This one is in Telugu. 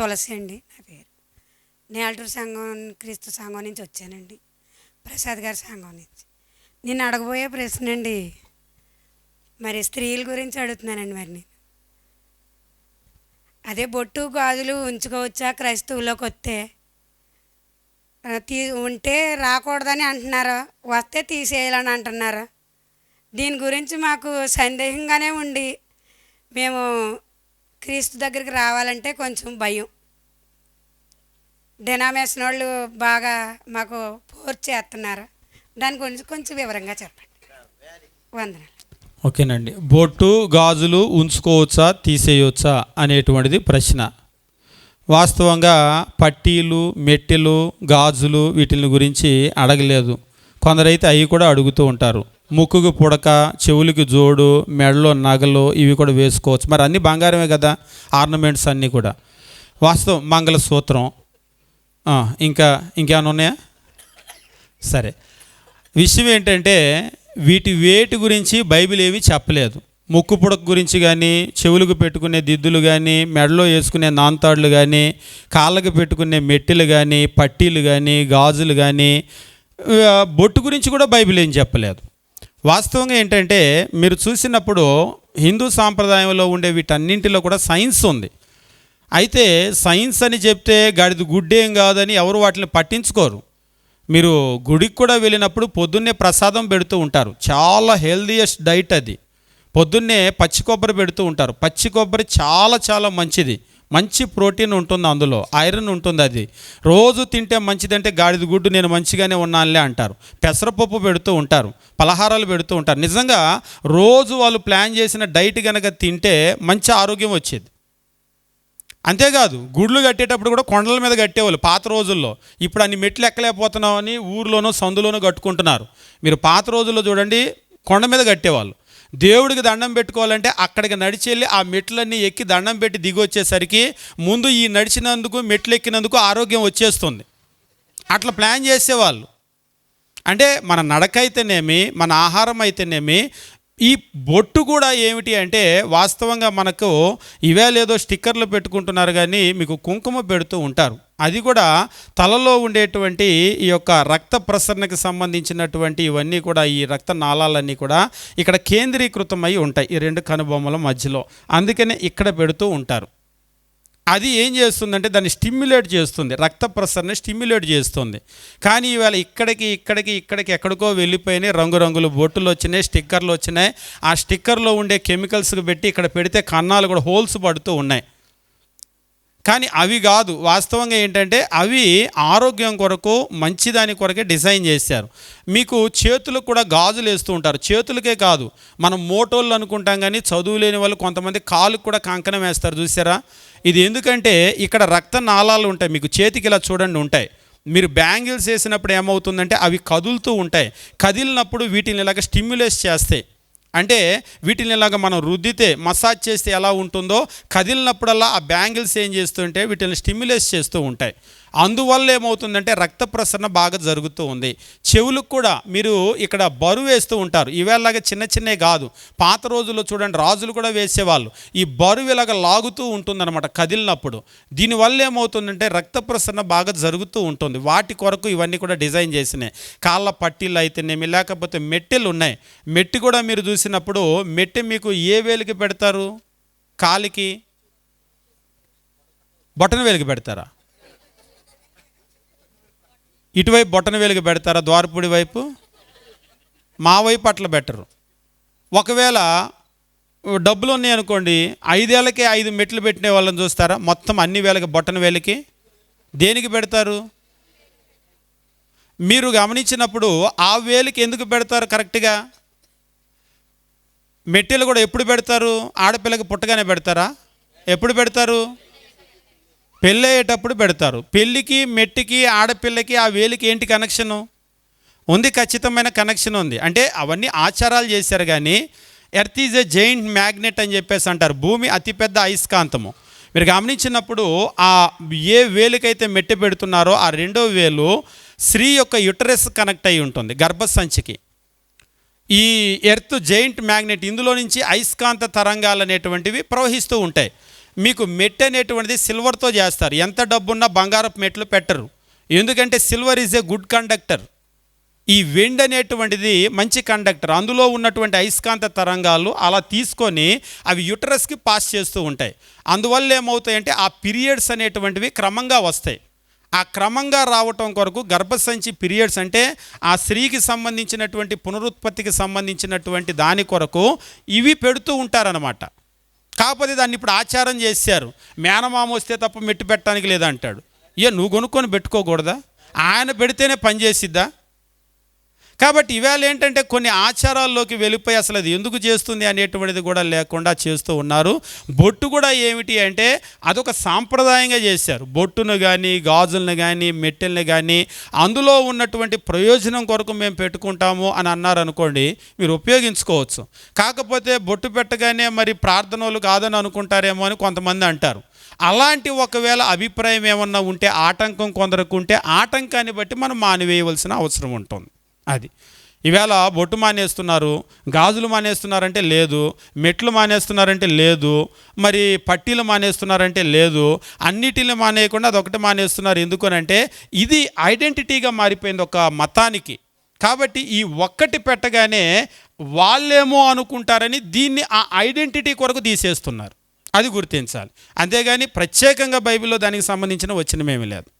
తులసి అండి నా పేరు. నేల్టూరు సంఘం క్రీస్తు సంఘం నుంచి వచ్చానండి. ప్రసాద్ గారి సంఘం నుంచి. నేను అడగబోయే ప్రశ్న అండి. మరి స్త్రీల గురించి అడుగుతున్నానండి మరి నేను. అదే బొట్టు గాజులు ఉంచుకోవచ్చా క్రైస్తవులోకి వస్తే? తీ ఉంటే రాకూడదని అంటున్నారు? వస్తే తీసేయాలని అంటున్నారు? దీని గురించి మాకు సందేహంగానే ఉండి మేము క్రీస్తు దగ్గరికి రావాలంటే కొంచెం భయం. డినామేషన్ వాళ్ళు బాగా మాకు ఫోర్స్ చేస్తున్నారు. దాని గురించి కొంచెం వివరంగా చెప్పండి. వందనాలు. ఓకేనండి. బొట్టు గాజులు ఉంచుకోవచ్చా తీసేయవచ్చా అనేటువంటిది ప్రశ్న. వాస్తవంగా పట్టీలు మెట్టెలు గాజులు వీటిని గురించి అడగలేదు. కొందరైతే అవి కూడా అడుగుతూ ఉంటారు. ముక్కుకు పుడక చెవులకి జోడు మెడలో నగలు ఇవి కూడా వేసుకోవచ్చు. మరి అన్నీ బంగారమే కదా? ఆర్నమెంట్స్ అన్నీ కూడా. వాస్తవం మంగళసూత్రం. సూత్రం ఇంకా ఇంకేమైనా ఉన్నాయా? సరే. విషయం ఏంటంటే వీటి వేటి గురించి బైబిల్ ఏమీ చెప్పలేదు. ముక్కు పుడక గురించి కానీ చెవులకు పెట్టుకునే దిద్దులు కానీ మెడలో వేసుకునే నాంతాడులు కానీ కాళ్ళకు పెట్టుకునే మెట్టెలు కానీ పట్టీలు కానీ గాజులు కానీ బొట్టు గురించి కూడా బైబిల్ ఏం చెప్పలేదు. వాస్తవంగా ఏంటంటే మీరు చూసినప్పుడు హిందూ సాంప్రదాయంలో ఉండే వీటన్నింటిలో కూడా సైన్స్ ఉంది. అయితే సైన్స్ అని చెప్తే గాడిది గుడ్డేం కాదని ఎవరు వాటిని పట్టించుకోరు. మీరు గుడికి కూడా వెళ్ళినప్పుడు పొద్దున్నే ప్రసాదం పెడుతూ ఉంటారు. చాలా హెల్దీయెస్ట్ డైట్ అది. పొద్దున్నే పచ్చి కొబ్బరి పెడుతూ ఉంటారు. పచ్చి కొబ్బరి చాలా చాలా మంచిది. మంచి ప్రోటీన్ ఉంటుంది అందులో ఐరన్ ఉంటుంది అది. రోజు తింటే మంచిదంటే గాడిద గుడ్డు నేను మంచిగానే ఉన్నానులే అంటారు. పెసరపప్పు పెడుతూ ఉంటారు పలహారాలు పెడుతూ ఉంటారు. నిజంగా రోజు వాళ్ళు ప్లాన్ చేసిన డైట్ కనుక తింటే మంచి ఆరోగ్యం వచ్చేది. అంతేకాదు గుడ్లు కట్టేటప్పుడు కూడా కొండల మీద కట్టేవాళ్ళు పాత రోజుల్లో. ఇప్పుడు అన్ని మెట్లు ఎక్కలేకపోతున్నామని ఊర్లోనూ సందులోనూ కట్టుకుంటున్నారు. మీరు పాత రోజుల్లో చూడండి కొండ మీద కట్టేవాళ్ళు. దేవుడికి దండం పెట్టుకోవాలంటే అక్కడికి నడిచి వెళ్ళి ఆ మెట్లన్నీ ఎక్కి దండం పెట్టి దిగి వచ్చేసరికి ముందు ఈ నడిచినందుకు మెట్లు ఎక్కినందుకు ఆరోగ్యం వచ్చేస్తుంది. అట్లా ప్లాన్ చేసేవాళ్ళు. అంటే మన నడక అయితేనేమి మన ఆహారం అయితేనేమి ఈ బొట్టు కూడా ఏమిటి అంటే వాస్తవంగా మనకు ఇవే లేదో స్టిక్కర్లు పెట్టుకుంటున్నారు కానీ మీకు కుంకుమ పెడుతూ ఉంటారు. అది కూడా తలలో ఉండేటువంటి ఈ యొక్క రక్త ప్రసరణకు సంబంధించినటువంటి ఇవన్నీ కూడా ఈ రక్త నాళాలన్నీ కూడా ఇక్కడ కేంద్రీకృతమై ఉంటాయి ఈ రెండు కనుబొమ్మల మధ్యలో. అందుకనే ఇక్కడ పెడుతూ ఉంటారు. అది ఏం చేస్తుందంటే దాన్ని స్టిమ్యులేట్ చేస్తుంది. రక్త ప్రసరణ స్టిమ్యులేట్ చేస్తుంది. కానీ ఇవాళ ఇక్కడికి ఇక్కడికి ఇక్కడికి ఎక్కడికో వెళ్ళిపోయినాయి. రంగురంగులు బొట్టులు వచ్చినాయి స్టిక్కర్లు వచ్చినాయి. ఆ స్టిక్కర్లో ఉండే కెమికల్స్కి పెట్టి ఇక్కడ పెడితే కన్నాలు కూడా హోల్స్ పడుతూ ఉన్నాయి. కానీ అవి కాదు. వాస్తవంగా ఏంటంటే అవి ఆరోగ్యం కొరకు మంచిదాని కొరకే డిజైన్ చేశారు. మీకు చేతులకు కూడా గాజులు వేస్తూ ఉంటారు. చేతులకే కాదు. మనం మోటోళ్ళు అనుకుంటాం కానీ చదువు లేని వాళ్ళు కొంతమంది కాలుకు కూడా కంకణం వేస్తారు చూసారా? ఇది ఎందుకంటే ఇక్కడ రక్త నాళాలు ఉంటాయి. మీకు చేతికి ఇలా చూడండి ఉంటాయి. మీరు బ్యాంగిల్స్ వేసినప్పుడు ఏమవుతుందంటే అవి కదులుతూ ఉంటాయి. కదిలినప్పుడు వీటిని ఇలాగ స్టిమ్యులేట్ చేస్తాయి. అంటే వీటిని ఇలాగ మనం రుద్దితే మసాజ్ చేస్తే ఎలా ఉంటుందో కదిలినప్పుడల్లా ఆ బ్యాంగిల్స్ ఏం చేస్తుంటే వీటిని స్టిమ్యులేట్ చేస్తూ ఉంటాయి. అందువల్ల ఏమవుతుందంటే రక్త ప్రసరణ బాగా జరుగుతూ ఉంది. చెవులకు కూడా మీరు ఇక్కడ బరువు వేస్తూ ఉంటారు. ఇవేలాగా చిన్న చిన్నవి కాదు. పాత రోజుల్లో చూడండి రాజులు కూడా వేసేవాళ్ళు. ఈ బరువు ఇలాగ లాగుతూ ఉంటుందన్నమాట కదిలినప్పుడు. దీనివల్ల ఏమవుతుందంటే రక్త ప్రసరణ బాగా జరుగుతూ ఉంటుంది. వాటి కొరకు ఇవన్నీ కూడా డిజైన్ చేసినాయి. కాళ్ళ పట్టీలు అయితేనేమి లేకపోతే మెట్టెలు ఉన్నాయి. మెట్టి కూడా మీరు చూసినప్పుడు మెట్టె మీకు ఏ వేలికి పెడతారు? కాలికి? బొటన వేలికి పెడతారా? ఇటువైపు బొటన వేలికి పెడతారా? ద్వారపూడి వైపు? మా వైపు అట్లా బెటరు ఒకవేళ డబ్బులు ఉన్నాయి అనుకోండి ఐదేళ్ళకే ఐదు మెట్లు పెట్టిన వాళ్ళని చూస్తారా? మొత్తం అన్ని వేలకి బొట్టన వేలకి? దేనికి పెడతారు? మీరు గమనించినప్పుడు ఆ వేలకి ఎందుకు పెడతారు కరెక్ట్గా? మెట్టెలు కూడా ఎప్పుడు పెడతారు? ఆడపిల్లకి పుట్టగానే పెడతారా? ఎప్పుడు పెడతారు? పెళ్ళయ్యేటప్పుడు పెడతారు. పెళ్ళికి మెట్టికి ఆడపిల్లకి ఆ వేలికి ఏంటి కనెక్షను ఉంది ఖచ్చితమైన కనెక్షన్ ఉంది. అంటే అవన్నీ ఆచారాలు చేశారు కానీ earth is a giant magnet అని చెప్పేసి అంటారు. భూమి అతిపెద్ద అయస్కాంతము. మీరు గమనించినప్పుడు ఆ ఏ వేలుకైతే మెట్టి పెడుతున్నారో ఆ రెండో వేలు స్త్రీ యొక్క యుటరస్ కనెక్ట్ అయి ఉంటుంది గర్భసంచికి. ఈ ఎర్త్ జైంట్ మ్యాగ్నెట్ ఇందులో నుంచి అయస్కాంత తరంగాలు అనేటువంటివి ప్రవహిస్తూ ఉంటాయి. మీకు మెట్ అనేటువంటిది సిల్వర్తో చేస్తారు. ఎంత డబ్బున్నా బంగారపు మెట్లు పెట్టరు. ఎందుకంటే silver is a good conductor. ఈ వెండ్ అనేటువంటిది మంచి కండక్టర్. అందులో ఉన్నటువంటి అయస్కాంత తరంగాలు అలా తీసుకొని అవి యుటరస్కి పాస్ చేస్తూ ఉంటాయి. అందువల్ల ఏమవుతాయంటే ఆ పీరియడ్స్ అనేటువంటివి క్రమంగా వస్తాయి. ఆ క్రమంగా రావటం కొరకు గర్భసంచి పీరియడ్స్ అంటే ఆ స్త్రీకి సంబంధించినటువంటి పునరుత్పత్తికి సంబంధించినటువంటి దాని కొరకు ఇవి పెడుతూ ఉంటారనమాట కాకపోతే దాన్ని ఇప్పుడు ఆచారం చేశారు. మేనమామ వస్తే తప్ప మెట్టు పెట్టడానికి లేదంటాడు. ఇక నువ్వు కొనుక్కొని పెట్టుకోకూడదా? ఆయన పెడితేనే పని చేసిద్దా? కాబట్టి ఇవాళ ఏంటంటే కొన్ని ఆచారాల్లోకి వెళ్ళిపోయి అసలు అది ఎందుకు చేస్తుంది అనేటువంటిది కూడా లేకుండా చేస్తూ ఉన్నారు. బొట్టు కూడా ఏమిటి అంటే అదొక సాంప్రదాయంగా చేశారు. బొట్టును కానీ గాజులను కానీ మెట్టెల్ని కానీ అందులో ఉన్నటువంటి ప్రయోజనం కొరకు మేము పెట్టుకుంటాము అని అన్నారు అనుకోండి మీరు ఉపయోగించుకోవచ్చు. కాకపోతే బొట్టు పెట్టగానే మరి ప్రార్థనలు కాదని అనుకుంటారేమో అని కొంతమంది అంటారు. అలాంటి ఒకవేళ అభిప్రాయం ఏమన్నా ఉంటే ఆటంకం కొందరుకుంటే ఉంటే ఆటంకాన్ని బట్టి మనం మానివేయవలసిన అవసరం ఉంటుంది. అది. ఈవేళ బొట్టు మానేస్తున్నారు గాజులు మానేస్తున్నారంటే లేదు మెట్లు మానేస్తున్నారంటే లేదు మరి పట్టీలు మానేస్తున్నారంటే లేదు అన్నిటిని మానేయకుండా అదొకటి మానేస్తున్నారు. ఎందుకనంటే ఇది ఐడెంటిటీగా మారిపోయింది ఒక మతానికి. కాబట్టి ఈ ఒక్కటి పెట్టగానే వాళ్ళేమో అనుకుంటారని దీన్ని ఆ ఐడెంటిటీ కొరకు తీసేస్తున్నారు. అది గుర్తించాలి. అంతేగాని ప్రత్యేకంగా బైబిల్లో దానికి సంబంధించిన వచ్చినమేమీ లేదు.